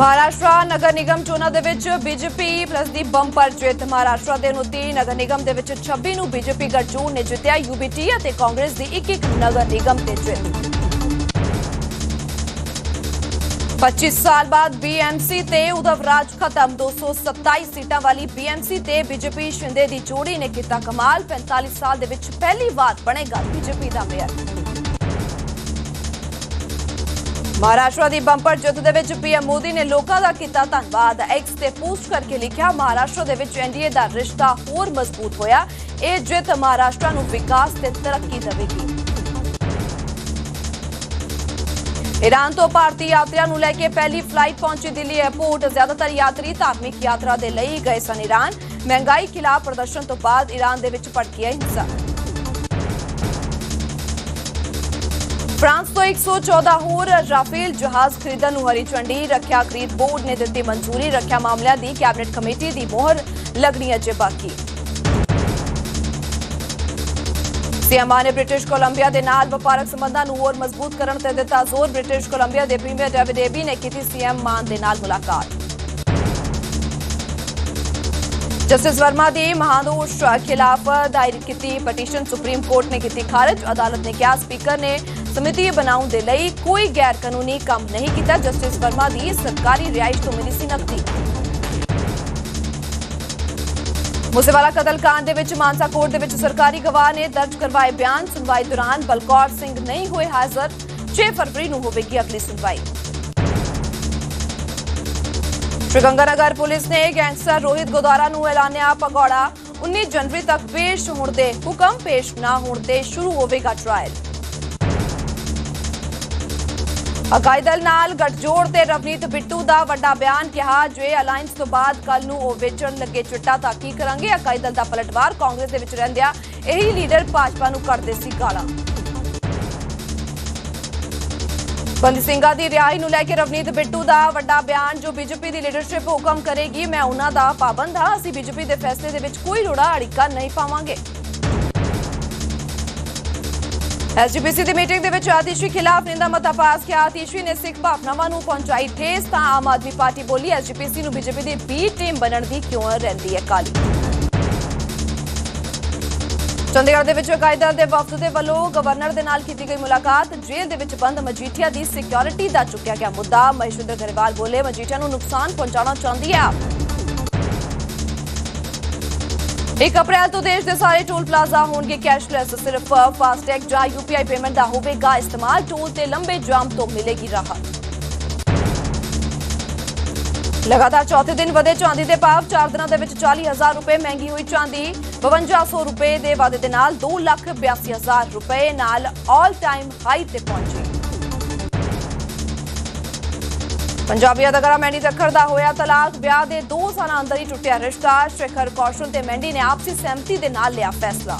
ਮਹਾਰਾਸ਼ਟਰ ਨਗਰ ਨਿਗਮ ਚੋਣਾਂ ਦੇ ਵਿੱਚ ਬੀਜੇਪੀ ਪਲੱਸ ਦੀ ਬੰਪਰ ਜਿੱਤ। ਮਹਾਰਾਸ਼ਟਰ ਦੇ 29 ਨਗਰ ਨਿਗਮ ਦੇ ਵਿੱਚ 26 ਨੂੰ ਬੀਜੇਪੀ ਗਠਜੋੜ ਨੇ ਜਿੱਤਿਆ ਯੂਬੀਟੀ ਅਤੇ ਕਾਂਗਰਸ ਦੀ ਇੱਕ ਇੱਕ ਨਗਰ ਨਿਗਮ ਤੇ ਜਿੱਤ। 25 ਸਾਲ ਬਾਅਦ ਬੀਐਮਸੀ ਤੇ ਉਦਵ ਰਾਜ ਖਤਮ। 227 ਸੀਟਾਂ ਵਾਲੀ ਬੀਐਮਸੀ ਤੇ ਬੀਜੇਪੀ ਸ਼ਿੰਦੇ ਦੀ ਜੋੜੀ ਨੇ ਕੀਤਾ ਕਮਾਲ। 45 ਸਾਲ ਦੇ ਵਿੱਚ ਪਹਿਲੀ ਵਾਰ ਬਣੇਗਾ ਬੀਜੇਪੀ ਦਾ ਮੇਅਰ। ਮਹਾਰਾਸ਼ਟਰ ਦੀ ਬੰਪਰ ਜਿੱਤ ਦੇ ਵਿੱਚ ਪੀਐਮ ਮੋਦੀ ਨੇ ਲੋਕਾਂ ਦਾ ਕੀਤਾ ਧੰਨਵਾਦ। ਐਕਸ ਤੇ ਪੋਸਟ ਕਰਕੇ ਲਿਖਿਆ, ਮਹਾਰਾਸ਼ਟਰ ਦੇ ਵਿੱਚ ਐਨਡੀਏ ਦਾ ਰਿਸ਼ਤਾ ਹੋਰ ਮਜ਼ਬੂਤ ਹੋਇਆ। ਇਹ ਜਿੱਤ ਮਹਾਰਾਸ਼ਟਰ ਨੂੰ ਵਿਕਾਸ ਤੇ ਤਰੱਕੀ ਦੇਵੇਗੀ। ਈਰਾਨ ਤੋਂ ਭਾਰਤੀ ਯਾਤਰੀਆਂ ਨੂੰ ਲੈ ਕੇ ਪਹਿਲੀ ਫਲਾਈਟ ਪਹੁੰਚੀ ਦਿੱਲੀ 에ਅਰਪੋਰਟ ਜ਼ਿਆਦਾਤਰ ਯਾਤਰੀ ਧਾਰਮਿਕ ਯਾਤਰਾ ਦੇ ਲਈ ਗਏ ਸਨ ਈਰਾਨ। ਮਹਿੰਗਾਈ ਖਿਲਾਫ ਪ੍ਰਦਰਸ਼ਨ ਤੋਂ ਬਾਅਦ ਈਰਾਨ ਦੇ ਵਿੱਚ ਭੜਕੀ ਹਿੰਸਾ। 114 ਹੋਰ ਰਾਫੇਲ ਜਹਾਜ਼ ਖਰੀਦਣ ਨੂੰ ਹਰੀ ਝੰਡੀ, ਰੱਖਿਆ ਖਰੀਦ ਬੋਰਡ ਨੇ ਦਿੱਤੀ ਮਨਜ਼ੂਰੀ, ਰੱਖਿਆ ਮਾਮਲਿਆਂ ਦੀ ਕੈਬਨਿਟ ਕਮੇਟੀ ਦੀ ਮੋਹਰ ਲੱਗਣੀ ਅਜੇ ਬਾਕੀ। ਸੀਐਮ ਨੇ ਬ੍ਰਿਟਿਸ਼ ਕੋਲੰਬੀਆ ਦੇ ਨਾਲ ਵਪਾਰਕ ਸੰਬੰਧਾਂ ਨੂੰ ਹੋਰ ਮਜ਼ਬੂਤ ਕਰਨ ਤੇ ਦਿੱਤਾ ਜ਼ੋਰ, ਬ੍ਰਿਟਿਸ਼ ਕੋਲੰਬੀਆ ਦੇ ਪ੍ਰੀਮੀਅਰ ਡੇਵਿਡ ਏਬੀ ਨੇ ਕੀਤੀ ਸੀਐਮ ਮਾਨ ਦੇ ਨਾਲ ਮੁਲਾਕਾਤ। ਜਸਟਿਸ ਵਰਮਾ ਦੀ ਮਹਾਦੋਸ਼ ਖਿਲਾਫ ਦਾਇਰ ਕੀਤੀ ਪਟੀਸ਼ਨ ਸੁਪਰੀਮ ਕੋਰਟ ਨੇ ਕੀਤੀ ਖਾਰਜ। ਅਦਾਲਤ ਨੇ ਕਿਹਾ, ਸਪੀਕਰ ਨੇ ਸਮਿਤੀ ਬਣਾਉਣ ਦੇ ਲਈ ਕੋਈ ਗੈਰ ਕਾਨੂੰਨੀ ਕੰਮ ਨਹੀਂ ਕੀਤਾ। ਜਸਟਿਸ ਵਰਮਾ ਦੀ ਸਰਕਾਰੀ ਰਿਹਾਇਸ਼ ਤੋਂ ਮਿਲੀ ਸੀ ਨਕਦੀ। ਮੂਸੇਵਾਲਾ ਕਤਲकांड ਦੇ ਵਿੱਚ ਮਾਨਸਾ ਕੋਰਟ ਦੇ ਵਿੱਚ ਸਰਕਾਰੀ ਗਵਾਹ ਨੇ ਦਰਜ ਕਰਵਾਏ ਬਿਆਨ। ਸੁਣਵਾਈ ਦੌਰਾਨ ਬਲਕੌਰ ਸਿੰਘ ਨਹੀਂ ਹੋਏ ਹਾਜ਼ਰ। 6 ਫਰਵਰੀ ਨੂੰ ਹੋਵੇਗੀ ਅਗਲੀ ਸੁਣਵਾਈ। ਸ਼੍ਰੀਗੰਗਾਨਗਰ ਪੁਲਿਸ ਨੇ ਗੈਂਗਸਟਰ ਰੋਹਿਤ ਗੋਦਾਰਾ ਨੂੰ ਐਲਾਨਿਆ ਪਗੌੜਾ 19 ਜਨਵਰੀ ਤੱਕ ਪੇਸ਼ ਹੋਣ ਦੇ ਹੁਕਮ ਪੇਸ਼ ਨਾ ਹੋਣ ਤੇ ਸ਼ੁਰੂ ਹੋਵੇਗਾ ਟ੍ਰਾਇਲ ਅਕਾਲੀ ਦਲ ਨਾਲ ਗੱਠਜੋੜ ਤੇ ਰਵਨੀਤ ਬਿੱਟੂ ਦਾ ਵੱਡਾ ਬਿਆਨ ਕਿਹਾ ਜੇ ਅਲਾਈਅੰਸ ਤੋਂ ਬਾਅਦ ਕੱਲ ਨੂੰ ਉਹ ਵੇਚਣ ਲੱਗੇ ਚਿੱਟਾ ਤਾਂ ਕੀ ਕਰਾਂਗੇ? ਅਕਾਲੀ ਦਲ ਦਾ ਪਲਟਵਾਰ ਕਾਂਗਰਸ ਦੇ ਵਿੱਚ ਰਹਿੰਦਿਆਂ ਇਹੀ ਲੀਡਰ ਭਾਜਪਾ ਨੂੰ ਕਰਦੇ ਸੀ ਗਾਲਾਂ। ਬੰਦੀ ਸਿੰਘਾਂ ਦੀ ਰਿਹਾਈ ਨੂੰ ਲੈ ਕੇ ਰਵਨੀਤ ਬਿੱਟੂ ਦਾ ਵੱਡਾ ਬਿਆਨ, ਜੋ ਬੀਜੇਪੀ ਦੀ ਲੀਡਰਸ਼ਿਪ ਹੁਕਮ ਕਰੇਗੀ, ਮੈਂ ਉਹਨਾਂ ਦਾ ਪਾਬੰਦ ਹਾਂ। ਅਸੀਂ ਬੀਜੇਪੀ ਦੇ ਫੈਸਲੇ ਦੇ ਵਿੱਚ ਕੋਈ ਰੋੜਾ ਅੜਿੱਕਾ ਨਹੀਂ ਪਾਵਾਂਗੇ। ਐਸਜੀਪੀਸੀ ਦੀ ਮੀਟਿੰਗ ਦੇ ਵਿੱਚ ਆਤੀਸ਼ੀ ਖਿਲਾਫ ਨਿੰਦਾ ਮਤਾ ਪਾਸ ਕੀਤਾ ਆਤਿਸ਼ੀ ਨੇ ਸਿੱਖ ਭਾਵਨਾਵਾਂ ਨੂੰ ਪਹੁੰਚਾਈ ਠੇਸ, ਤਾਂ ਆਮ ਆਦਮੀ ਪਾਰਟੀ ਬੋਲੀ ਐਸਜੀਪੀਸੀ ਨੂੰ ਬੀਜੇਪੀ ਦੀ ਬੀ ਟੀਮ ਬਣਨ ਦੀ ਕਿਉਂ ਰਹਿੰਦੀ ਹੈ ਕਾਲੀ? ਚੰਡੀਗੜ੍ਹ ਦੇ ਵਿੱਚ ਅਕਾਲੀ ਦਲ ਦੇ ਵਫਦ ਦੇ ਵੱਲੋਂ ਗਵਰਨਰ ਦੇ ਨਾਲ ਕੀਤੀ ਗਈ ਮੁਲਾਕਾਤ। ਜੇਲ੍ਹ ਦੇ ਵਿੱਚ ਬੰਦ ਮਜੀਠੀਆ ਦੀ ਸਿਕਿਉਰਿਟੀ ਦਾ ਚੁੱਕਿਆ ਗਿਆ ਮੁੱਦਾ। ਮਹਿਸ਼ਿੰਦਰ ਗਰੇਵਾਲ ਬੋਲੇ, ਮਜੀਠੀਆ ਨੂੰ ਨੁਕਸਾਨ ਪਹੁੰਚਾਉਣਾ ਚਾਹੁੰਦੀ ਹੈ ਆਪ 1 ਅਪ੍ਰੈਲ ਤੋਂ ਦੇਸ਼ ਦੇ ਸਾਰੇ ਟੋਲ ਪਲਾਜ਼ਾ ਹੋਣਗੇ ਕੈਸ਼ਲੈਸ। ਸਿਰਫ ਫਾਸਟੈਗ ਜਾਂ ਯੂਪੀਆਈ ਪੇਮੈਂਟ ਦਾ ਹੋਵੇਗਾ ਇਸਤੇਮਾਲ। ਟੋਲ ਤੇ ਲੰਬੇ ਜਾਮ ਤੋਂ ਮਿਲੇਗੀ ਰਾਹਤ। ਲਗਾਤਾਰ ਚੌਥੇ ਦਿਨ ਵਧੇ ਚਾਂਦੀ ਦੇ ਭਾਅ 4 ਦਿਨਾਂ ਦੇ ਵਿੱਚ 40000 ਰੁਪਏ ਮਹਿੰਗੀ ਹੋਈ ਚਾਂਦੀ। 5200 ਰੁਪਏ ਦੇ ਵਾਧੇ ਦੇ ਨਾਲ 282000 ਰੁਪਏ ਨਾਲ ਆਲ ਟਾਈਮ ਹਾਈ ਤੇ ਪਹੁੰਚੀ। ਪੰਜਾਬੀ ਅਦਾਕਾਰਾ ਮੈਂਡੀ ਦੱਖੜ ਦਾ ਹੋਇਆ ਤਲਾਕ। ਵਿਆਹ ਦੇ 2 ਸਾਲਾਂ ਅੰਦਰ ਹੀ ਟੁੱਟਿਆ ਰਿਸ਼ਤਾ। ਸ਼ੇਖਰ ਕੌਸ਼ਲ ਤੇ ਮੈਂਡੀ ਨੇ ਆਪਸੀ ਸਹਿਮਤੀ ਦੇ ਨਾਲ ਲਿਆ ਫੈਸਲਾ।